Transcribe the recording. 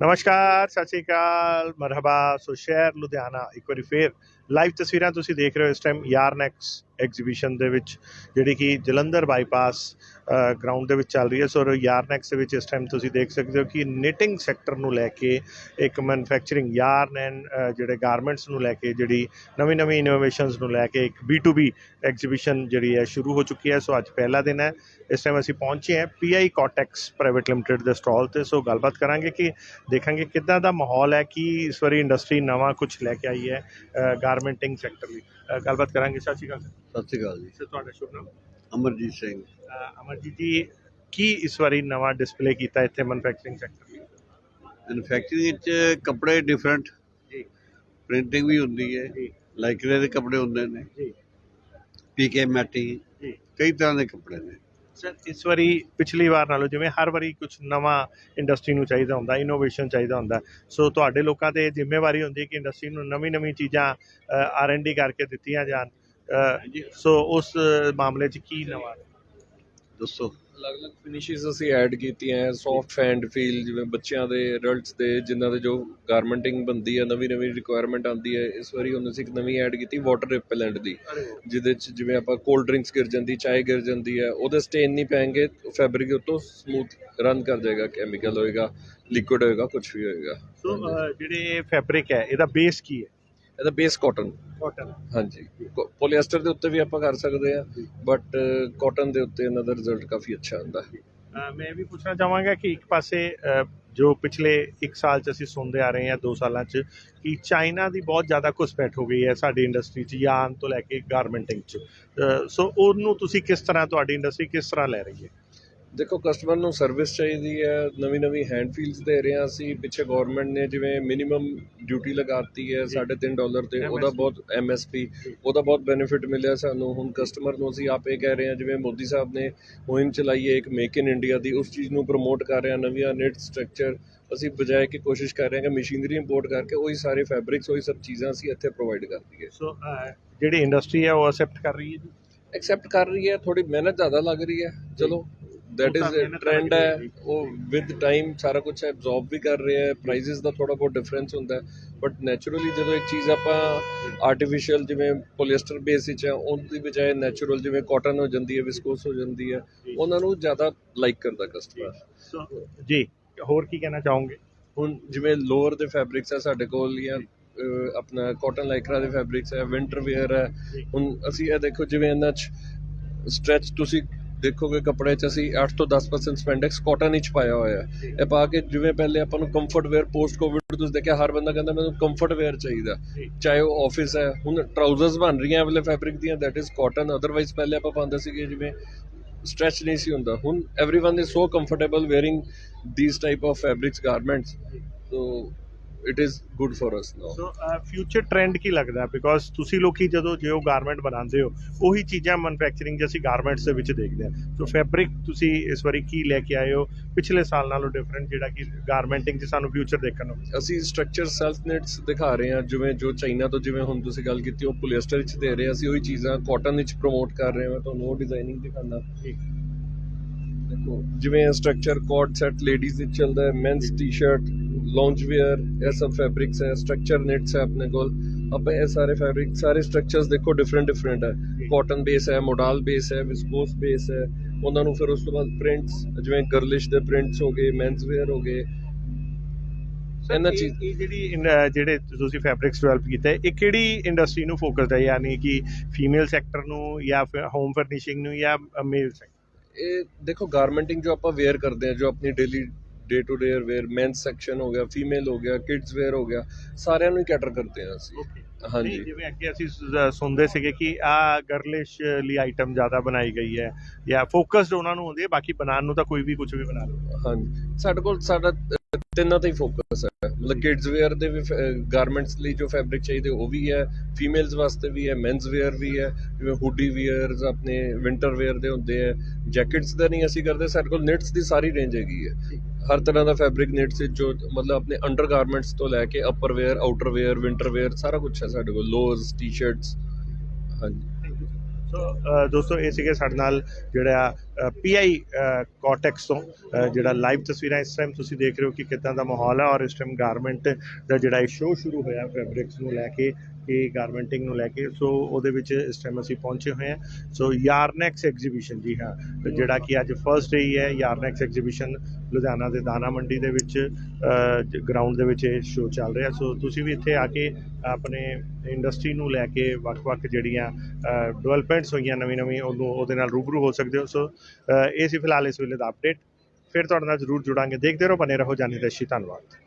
ਨਮਸਕਾਰ ਸਤਿ ਸ਼੍ਰੀ ਅਕਾਲ ਮਰਹਬਾ ਸੋ ਸ਼ਹਿਰ ਲੁਧਿਆਣਾ ਇੱਕ ਵਾਰੀ ਫੇਰ ਲਾਈਵ ਤਸਵੀਰਾਂ ਤੁਸੀਂ ਦੇਖ ਰਹੇ ਹੋ ਇਸ ਟਾਈਮ ਯਾਰਨੈਕਸ ਐਗਜ਼ੀਬਿਸ਼ਨ ਦੇ ਵਿੱਚ, ਜਿਹੜੀ ਕਿ ਜਲੰਧਰ ਬਾਈਪਾਸ ਗਰਾਊਂਡ ਦੇ ਵਿੱਚ ਚੱਲ ਰਹੀ ਹੈ। ਸੋ ਯਾਰਨੈਕਸ ਦੇ ਵਿੱਚ ਇਸ ਟਾਈਮ ਤੁਸੀਂ ਦੇਖ ਸਕਦੇ ਹੋ ਕਿ ਨਿਟਿੰਗ ਸੈਕਟਰ ਨੂੰ ਲੈ ਕੇ ਇੱਕ ਮੈਨੂਫੈਕਚਰਿੰਗ ਯਾਰਨ ਐਂਡ ਜਿਹੜੇ ਗਾਰਮੈਂਟਸ ਨੂੰ ਲੈ ਕੇ, ਜਿਹੜੀ ਨਵੀਂ ਨਵੀਂ ਇਨੋਵੇਸ਼ਨਸ ਨੂੰ ਲੈ ਕੇ ਇੱਕ B2B ਐਗਜ਼ੀਬਿਸ਼ਨ ਜਿਹੜੀ ਹੈ ਸ਼ੁਰੂ ਹੋ ਚੁੱਕੀ ਹੈ। ਸੋ ਅੱਜ ਪਹਿਲਾ ਦਿਨ ਹੈ। ਇਸ ਟਾਈਮ ਅਸੀਂ ਪਹੁੰਚੇ ਹਾਂ ਪੀਆਈ ਕੋਟੈਕਸ ਪ੍ਰਾਈਵੇਟ ਲਿਮਟਿਡ ਦੇ ਸਟਾਲ ਤੇ। ਸੋ ਗੱਲਬਾਤ ਕਰਾਂਗੇ ਕਿ ਦੇਖਾਂਗੇ ਕਿੱਦਾਂ ਦਾ ਮਾਹੌਲ ਹੈ, ਕਿ ਇਸ ਵਾਰੀ ਇੰਡਸਟਰੀ ਨਵਾਂ ਕੁਝ ਲੈ ਕੇ ਆਈ ਹੈ। ਗਾਰਮੈਂਟਿੰਗ ਸੈਕਟਰ ਲਈ ਅ, ਗੱਲਬਾਤ ਕਰਾਂਗੇ। ਸਤਿ ਸ਼੍ਰੀ ਅਕਾਲ ਸਰ। ਸਤਿ ਸ਼੍ਰੀ ਅਕਾਲ ਜੀ। ਸਰ ਤੁਹਾਡਾ ਸ਼ੁਭ ਨਾਮ? ਅਮਰਜੀਤ ਸਿੰਘ। ਅ, ਅਮਰਜੀਤ ਜੀ ਕੀ ਇਸ ਵਾਰੀ ਨਵਾਂ ਡਿਸਪਲੇ ਕੀਤਾ ਇੱਥੇ ਮੈਨੂਫੈਕਚਰਿੰਗ ਸੈਕਟਰ ਲਈ ਮੈਨੂਫੈਕਚਰਿੰਗ ਵਿੱਚ ਕੱਪੜੇ ਡਿਫਰੈਂਟ ਜੀ। ਪ੍ਰਿੰਟਿੰਗ ਵੀ ਹੁੰਦੀ ਹੈ। ਜੀ। ਲਾਈਕਰੇ ਦੇ ਕੱਪੜੇ ਹੁੰਦੇ ਨੇ। ਜੀ। ਪੀਕੇ ਮੈਟੀ ਜੀ। ਕਈ ਤਰ੍ਹਾਂ ਦੇ ਕੱਪੜੇ ਨੇ। ਸਰ ਇਸ ਵਾਰੀ ਪਿਛਲੀ ਵਾਰ ਨਾਲੋਂ ਜਿਵੇਂ ਹਰ ਵਾਰੀ ਕੁਝ ਨਵਾਂ ਇੰਡਸਟਰੀ ਨੂੰ ਚਾਹੀਦਾ ਹੁੰਦਾ ਇਨੋਵੇਸ਼ਨ ਚਾਹੀਦਾ ਹੁੰਦਾ ਸੋ ਤੁਹਾਡੇ ਲੋਕਾਂ ਤੇ ਜ਼ਿੰਮੇਵਾਰੀ ਹੁੰਦੀ ਹੈ ਕਿ ਇੰਡਸਟਰੀ ਨੂੰ ਨਵੀਂ ਨਵੀਂ ਚੀਜ਼ਾਂ ਆਰ ਐਂਡ ਡੀ ਕਰਕੇ ਦਿੱਤੀਆਂ ਜਾਣ ਸੋ ਉਸ ਮਾਮਲੇ 'ਚ ਕੀ ਨਵਾਂ? ਦੱਸੋ। ਅਲੱਗ-ਅਲੱਗ ਫਿਨਿਸ਼ਸ ਅਸੀਂ ਐਡ ਕੀਤੀਆਂ ਹੈ ਸੌਫਟ ਫੈਂਡ ਫੀਲ ਜਿਵੇਂ ਬੱਚਿਆਂ ਦੇ ਅਡਲਟਸ ਦੇ ਜਿਨ੍ਹਾਂ ਦੇ ਜੋ ਗਾਰਮੈਂਟਿੰਗ ਬੰਦੀ ਹੈ ਨਵੀਂ ਨਵੀਂ ਰਿਕੁਆਇਰਮੈਂਟ ਆਉਂਦੀ ਹੈ ਇਸ ਵਾਰੀ ਹੁਣ ਅਸੀਂ ਇੱਕ ਨਵੀਂ ਐਡ ਕੀਤੀ ਵਾਟਰ ਰਿਪੈਲੈਂਟ ਦੀ ਜਿਹਦੇ ਚ ਜਿਵੇਂ ਆਪਾਂ ਕੋਲਡ ਡਰਿੰਕਸ ਗਿਰ ਜਾਂਦੀ ਚਾਹ ਗਿਰ ਜਾਂਦੀ ਹੈ ਉਹਦੇ ਸਟੇਨ ਨਹੀਂ ਪੈਣਗੇ ਫੈਬਰਿਕ ਉਤੋਂ ਸਮੂਥ ਰਨ ਕਰ ਜਾਏਗਾ ਕੈਮੀਕਲ ਹੋਏਗਾ ਲਿਕੁਇਡ ਹੋਏਗਾ ਕੁਝ ਵੀ ਹੋਏਗਾ। ਸੋ ਜਿਹੜੇ ਫੈਬਰਿਕ ਹੈ ਇਹਦਾ ਬੇਸ ਕੀ ਹੈ? ਇਹਦਾ ਬੇਸ ਕਾਟਨ ਕਾਟਨ ਹਾਂਜੀ। ਪੋਲੀਐਸਟਰ ਦੇ ਉੱਤੇ ਵੀ ਆਪਾਂ ਕਰ ਸਕਦੇ ਆ ਬਟ ਕਾਟਨ ਦੇ ਉੱਤੇ ਇਹਨਾਂ ਦਾ ਰਿਜ਼ਲਟ ਕਾਫੀ ਅੱਛਾ ਅ, ਮੈਂ ਵੀ ਪੁੱਛਣਾ ਚਾਹਾਂਗਾ ਕਿ ਇੱਕ ਪਾਸੇ ਜੋ ਪਿਛਲੇ 1 ਸਾਲ ਚ ਅਸੀਂ ਸੁਣਦੇ ਆ ਰਹੇ ਹਾਂ 2 ਸਾਲਾਂ ਚ ਕਿ ਚਾਈਨਾ ਦੀ ਬਹੁਤ ਜ਼ਿਆਦਾ ਘੁਸਪੈਠ ਹੋ ਗਈ ਹੈ ਸਾਡੀ ਇੰਡਸਟਰੀ ਚ ਯਾਨ ਤੋਂ ਲੈ ਕੇ ਗਾਰਮੈਂਟਿੰਗ ਚ। ਸੋ ਉਹਨੂੰ ਤੁਸੀਂ ਕਿਸ ਤਰ੍ਹਾਂ ਤੁਹਾਡੀ ਇੰਡਸਟਰੀ ਕਿਸ ਤਰ੍ਹਾਂ ਲੈ ਰਹੀ ਹੈ? ਦੇਖੋ ਕਸਟਮਰ ਨੂੰ ਸਰਵਿਸ ਚਾਹੀਦੀ ਹੈ। ਨਵੀਂ ਨਵੀਂ ਹੈਂਡ ਫੀਲਸ ਦੇ ਰਹੇ ਅਸੀਂ। ਪਿੱਛੇ ਗਵਰਨਮੈਂਟ ਨੇ ਜਿਵੇਂ ਮਿਨੀਮਮ ਡਿਊਟੀ ਲਗਾਤੀ ਹੈ 3.5 ਡਾਲਰ ਤੇ। ਉਹਦਾ ਬਹੁਤ ਐਮਐਸਪੀ ਉਹਦਾ ਬਹੁਤ ਬੈਨੀਫਿਟ ਮਿਲਿਆ ਸਾਨੂੰ। ਹੁਣ ਕਸਟਮਰ ਨੂੰ ਅਸੀਂ ਆਪੇ ਕਹਿ ਰਹੇ ਹਾਂ ਜਿਵੇਂ ਮੋਦੀ ਸਾਹਿਬ ਨੇ ਮੁਹਿੰਮ ਚਲਾਈ ਹੈ ਇੱਕ ਮੇਕ ਇਨ ਇੰਡੀਆ ਦੀ। ਉਸ ਚੀਜ਼ ਨੂੰ ਪ੍ਰਮੋਟ ਕਰ ਰਹੇ ਹਾਂ ਨਵੀਆਂ ਨੈਟ ਸਟਰਕਚਰ ਅਸੀਂ ਬਜਾਏ ਕਿ ਕੋਸ਼ਿਸ਼ ਕਰ ਰਹੇ ਹਾਂ ਕਿ ਮਸ਼ੀਨਰੀ ਇੰਪੋਰਟ ਕਰਕੇ ਉਹੀ ਸਾਰੇ ਫੈਬਰਿਕਸ ਉਹੀ ਸਭ ਚੀਜ਼ਾਂ ਅਸੀਂ ਇੱਥੇ ਪ੍ਰੋਵਾਈਡ ਕਰ ਦਈਏ। ਸੋ ਜਿਹੜੀ ਇੰਡਸਟਰੀ ਹੈ ਉਹ ਅਸੈਪਟ ਕਰ ਰਹੀ ਹੈ ਜੀ? ਐਕਸੈਪਟ ਕਰ ਰਹੀ ਹੈ। ਥੋੜੀ ਮਿਹਨਤ ਜ਼ਿਆਦਾ ਲੱਗ ਰਹੀ ਹੈ। ਚਲੋ ਦੈਟ ਇਜ਼ ਮਿਹਨਤ ਟ੍ਰੈਂਡ ਹੈ। ਉਹ ਵਿਦ ਟਾਈਮ ਸਾਰਾ ਕੁਝ ਐਬਜ਼ੌਰਬ ਵੀ ਕਰ ਰਿਹਾ ਹੈ। ਪ੍ਰਾਈਸਿਸ ਦਾ ਥੋੜਾ ਬਹੁਤ ਡਿਫਰੈਂਸ ਹੁੰਦਾ ਬਟ ਨੈਚੁਰਲੀ ਜਦੋਂ ਇੱਕ ਚੀਜ਼ ਆਪਾਂ ਆਰਟੀਫੀਸ਼ੀਅਲ ਜਿਵੇਂ ਪੋਲੀਐਸਟਰ ਬੇਸ ਵਿੱਚ ਹੈ ਉਹਦੀ ਬਜਾਏ ਨੈਚੁਰਲ ਜਿਵੇਂ ਕਾਟਨ ਹੋ ਜਾਂਦੀ ਹੈ ਵਿਸਕੋਸ ਹੋ ਜਾਂਦੀ ਹੈ ਉਹਨਾਂ ਨੂੰ ਜ਼ਿਆਦਾ ਲਾਈਕ ਕਰਦਾ ਕਸਟਮਰ ਜੀ। ਹੋਰ ਕੀ ਕਹਿਣਾ ਚਾਹੋਗੇ? ਹੁਣ ਜਿਵੇਂ ਲੋਅਰ ਦੇ ਫੈਬਰਿਕਸ ਹੈ ਸਾਡੇ ਕੋਲ ਜਾਂ ਆਪਣਾ ਕਾਟਨ ਲਾਈਕਰਾ ਦੇ ਫੈਬਰਿਕਸ ਹੈ ਵਿੰਟਰ ਵੇਅਰ ਹੈ। ਹੁਣ ਅਸੀਂ ਇਹ ਦੇਖੋ ਜਿਵੇਂ ਇਹਨਾਂ 'ਚ ਸਟ੍ਰੈਚ ਤੁਸੀਂ ਦੇਖੋਗੇ ਕੱਪੜੇ 'ਚ ਅਸੀਂ 8 ਤੋਂ 10% ਸਪੈਂਡੈਕਸ ਕਾਟਨ ਵਿੱਚ ਪਾਇਆ ਹੋਇਆ ਹੈ ਇਹ ਪਾ ਕੇ ਜਿਵੇਂ ਪਹਿਲੇ ਆਪਾਂ ਨੂੰ ਕੰਫਰਟ ਵੇਅਰ ਪੋਸਟ ਕੋਵਿਡ ਤੁਸੀਂ ਦੇਖਿਆ ਹਰ ਬੰਦਾ ਕਹਿੰਦਾ ਮੈਨੂੰ ਕੰਫਰਟ ਵੇਅਰ ਚਾਹੀਦਾ ਚਾਹੇ ਉਹ ਆਫਿਸ ਹੈ ਹੁਣ ਟਰਾਊਜ਼ਰਸ ਬਣ ਰਹੀਆਂ ਇਹ ਵਾਲੇ ਫੈਬਰਿਕ ਦੀਆਂ ਦੈਟ ਇਜ਼ ਕਾਟਨ ਅਦਰਵਾਈਜ਼ ਪਹਿਲੇ ਆਪਾਂ ਪਾਉਂਦੇ ਸੀਗੇ ਜਿਵੇਂ ਸਟ੍ਰੈਚ ਨਹੀਂ ਸੀ ਹੁੰਦਾ ਹੁਣ everyone is so comfortable wearing these type of fabrics garments so it is good for us now so future trend ਕੀ ਲੱਗਦਾ? ਬਿਕੋਜ਼ ਤੁਸੀਂ ਲੋਕੀ ਜਦੋਂ ਜਿਉ ਗਾਰਮੈਂਟ ਬਣਾਉਂਦੇ ਹੋ ਉਹੀ ਚੀਜ਼ਾਂ ਮੈਨੂਫੈਕਚਰਿੰਗ 'ਚ ਅਸੀਂ ਗਾਰਮੈਂਟਸ ਦੇ ਵਿੱਚ ਦੇਖਦੇ ਹਾਂ। ਸੋ ਫੈਬਰਿਕ ਤੁਸੀਂ ਇਸ ਵਾਰੀ ਕੀ ਲੈ ਕੇ ਆਏ ਹੋ? ਪਿਛਲੇ ਸਾਲ ਨਾਲੋਂ ਡਿਫਰੈਂਟ ਜਿਹੜਾ ਕਿ ਗਾਰਮੈਂਟਿੰਗ 'ਚ ਸਾਨੂੰ ਫਿਊਚਰ ਦੇਖਣ ਨੂੰ ਅਸੀਂ ਸਟਰਕਚਰ ਸੈਲਫ ਨਿਟਸ ਦਿਖਾ ਰਹੇ ਹਾਂ ਜਿਵੇਂ ਜੋ ਚਾਈਨਾ ਤੋਂ ਜਿਵੇਂ ਹੁਣ ਤੁਸੀਂ ਗੱਲ ਕੀਤੀ ਉਹ ਪੋਲੀਐਸਟਰ ਵਿੱਚ ਦੇ ਰਹੇ ਅਸੀਂ ਉਹੀ ਚੀਜ਼ਾਂ ਕਾਟਨ ਵਿੱਚ ਪ੍ਰਮੋਟ ਕਰ ਰਹੇ ਹਾਂ। ਤੁਹਾਨੂੰ ਉਹ ਡਿਜ਼ਾਈਨਿੰਗ ਦਿਖਾਉਂਦਾ। ਦੇਖੋ ਜਿਵੇਂ ਸਟਰਕਚਰ ਕੋਟ ਸੈਟ ਲੇਡੀਜ਼ ਵਿੱਚ ਚੱਲਦਾ ਹੈ ਮੈਨਸ ਟੀ-ਸ਼ਰਟ ਵੇਅਰ ਇਹ ਸਭ ਫੈਬਰਿਕਸ ਹੈ ਸਟਰਕਚਰ ਨਿਟਸ ਹੈ ਆਪਣੇ ਕੋਲ ਆਪਾਂ ਇਹ ਸਾਰੇ ਫੈਬਰਿਕ ਸਾਰੇ ਸਟਰਕਚਰਸ ਦੇਖੋ ਡਿਫਰੈਂਟ ਡਿਫਰੈਂਟ ਹੈ ਕਾਟਨ ਬੇਸ ਹੈ ਮੋਡਲ ਬੇਸ ਹੈ ਵਿਸਕੋਸ ਬੇਸ ਹੈ ਉਹਨਾਂ ਨੂੰ ਫਿਰ ਉਸ ਤੋਂ ਬਾਅਦ ਪ੍ਰਿੰਟਸ ਜਿਵੇਂ ਗਰਲਿਸ਼ ਦੇ ਪ੍ਰਿੰਟਸ ਹੋ ਗਏ ਮੈਨਸ ਵੇਅਰ ਹੋ ਗਏ ਇਹਨਾਂ ਇਹ- ਚੀਜ਼- ਇਹ ਜਿਹੜੀ ਜਿਹੜੇ ਤੁਸੀਂ ਫੈਬਰਿਕਸ ਡਿਵੈਲਪ ਕੀਤਾ ਹੈ ਇਹ ਕਿਹੜੀ ਇੰਡਸਟਰੀ ਨੂੰ ਫੋਕਸਡ ਹੈ ਯਾਨੀ ਕਿ ਫੀਮੇਲ ਸੈਕਟਰ ਨੂੰ ਜਾਂ ਫਿਰ ਹੋਮ ਫਰਨਿਸ਼ਿੰਗ ਨੂੰ ਜਾਂ ਮੇਲ ਸੈਕਟਰ ਇਹ ਦੇਖੋ ਗਾਰਮੈਂਟਿੰਗ ਜੋ ਆਪਾਂ ਵੇਅਰ ਕਰਦੇ ਹਾਂ ਜੋ ਆਪਣੀ daily day to day wear men's section ਹੋ ਗਿਆ ਫੀਮੇਲ ਹੋ ਗਿਆ ਕਿਡਸ ਵੇਅਰ ਹੋ ਗਿਆ ਸਾਰਿਆਂ ਨੂੰ ਹੀ ਕੈਟਰ ਕਰਦੇ ਹਾਂ ਅਸੀਂ। ਹਾਂਜੀ। ਜਿਵੇਂ ਅੱਗੇ ਅਸੀਂ ਸੁਣਦੇ ਸੀਗੇ ਕਿ ਆ ਗਰਲਿਸ਼ ਲਈ ਆਈਟਮ ਜ਼ਿਆਦਾ ਬਣਾਈ ਗਈ ਹੈ ਜਾਂ ਫੋਕਸਡ ਉਹਨਾਂ ਨੂੰ ਹੁੰਦੀ ਹੈ ਬਾਕੀ ਬਣਾਉਣ ਨੂੰ ਤਾਂ ਕੋਈ ਵੀ ਕੁਝ ਵੀ ਬਣਾ ਲਓ ਹਾਂਜੀ। ਸਾਡੇ ਕੋਲ ਸਾਡਾ ਤਿੰਨਾਂ ਤੇ ਹੀ ਫੋਕਸ ਹੈ। ਮਤਲਬ ਕਿਡਸ ਵੇਅਰ ਦੇ ਵੀ ਗਾਰਮੈਂਟਸ ਲਈ ਜੋ ਫੈਬਰਿਕ ਚਾਹੀਦੇ, ਉਹ ਵੀ ਹੈ। ਫੀਮੇਲਸ ਵਾਸਤੇ ਵੀ ਹੈ ਮੈਨਸ ਵੇਅਰ ਵੀ ਹੈ। ਜਿਵੇਂ ਹੁੱਡੀ ਵੇਅਰਸ ਆਪਣੇ ਵਿੰਟਰ ਵੇਅਰ ਦੇ ਹੁੰਦੇ ਹੈ। ਜੈਕਟਸ ਦਾ ਨਹੀਂ ਅਸੀਂ ਕਰਦੇ, ਸਾਡੇ ਕੋਲ ਨਿਟਸ ਦੀ ਸਾਰੀ ਰੇਂਜ ਹੈਗੀ ਹੈ। ਹਰ ਤਰ੍ਹਾਂ ਦਾ ਫੈਬਰਿਕ ਨਿਟਸ ਜੋ, ਮਤਲਬ ਆਪਣੇ ਅੰਡਰ ਗਾਰਮੈਂਟਸ ਤੋਂ ਲੈ ਕੇ upper wear outer wear winter wear ਸਾਰਾ ਕੁਝ ਹੈ ਸਾਡੇ ਕੋਲ। ਲੋਅਰਸ ਟੀ-ਸ਼ਰਟਸ ਹਾਂਜੀ। ਸੋ ਦੋਸਤੋ, ਇਹ ਸੀਗੇ ਸਾਡੇ ਨਾਲ ਜਿਹੜਾ ਪੀਆਈ ਕੋਟੈਕਸ ਤੋਂ ਜਿਹੜਾ ਲਾਈਵ ਤਸਵੀਰਾਂ ਇਸ ਟਾਈਮ ਤੁਸੀਂ ਦੇਖ ਰਹੇ ਹੋ ਕਿ ਕਿੱਦਾਂ ਦਾ ਮਾਹੌਲ ਹੈ ਔਰ ਇਸ ਟਾਈਮ ਗਾਰਮੈਂਟ ਦਾ ਜਿਹੜਾ ਇਹ ਸ਼ੋਅ ਸ਼ੁਰੂ ਹੋਇਆ ਫੈਬਰਿਕਸ ਨੂੰ ਲੈ ਕੇ ਇਹ ਗਾਰਮੈਂਟਿੰਗ ਨੂੰ ਲੈ ਕੇ, ਸੋ ਉਹਦੇ ਵਿੱਚ ਇਸ ਟਾਈਮ ਅਸੀਂ ਪਹੁੰਚੇ ਹੋਏ ਹਾਂ। ਸੋ ਯਾਰਨੈਕਸ ਐਗਜ਼ੀਬਿਸ਼ਨ ਜੀ, ਹਾਂ। ਜਿਹੜਾ ਕਿ ਅੱਜ ਫਰਸਟ ਡੇ ਹੈ, ਯਾਰਨੈਕਸ ਐਗਜ਼ੀਬਿਸ਼ਨ ਲੁਧਿਆਣਾ ਦੇ ਦਾਣਾ ਮੰਡੀ ਦੇ ਵਿੱਚ ਗਰਾਊਂਡ ਦੇ ਵਿੱਚ ਇਹ ਸ਼ੋਅ ਚੱਲ ਰਿਹਾ। ਸੋ ਤੁਸੀਂ ਵੀ ਇੱਥੇ ਆ ਕੇ ਆਪਣੇ ਇੰਡਸਟਰੀ ਨੂੰ ਲੈ ਕੇ ਵੱਖ-ਵੱਖ ਜਿਹੜੀਆਂ ਡਿਵੈਲਪਮੈਂਟਸ ਹੋਈਆਂ ਨਵੀਂ-ਨਵੀਂ ਉਹਨੂੰ, ਉਹਦੇ ਨਾਲ ਰੂਬਰੂ ਹੋ ਸਕਦੇ ਹੋ। ਸੋ ਇਹ ਸੀ ਫਿਲਹਾਲ ਇਸ ਵੇਲੇ ਦਾ ਅਪਡੇਟ ਫਿਰ ਤੁਹਾਡੇ ਨਾਲ ਜ਼ਰੂਰ ਜੁੜਾਂਗੇ। ਦੇਖਦੇ ਰਹੋ ਬਨੇ ਰਹੋ। ਜਾਨੀ ਦਸ਼ੀ ਧੰਨਵਾਦ।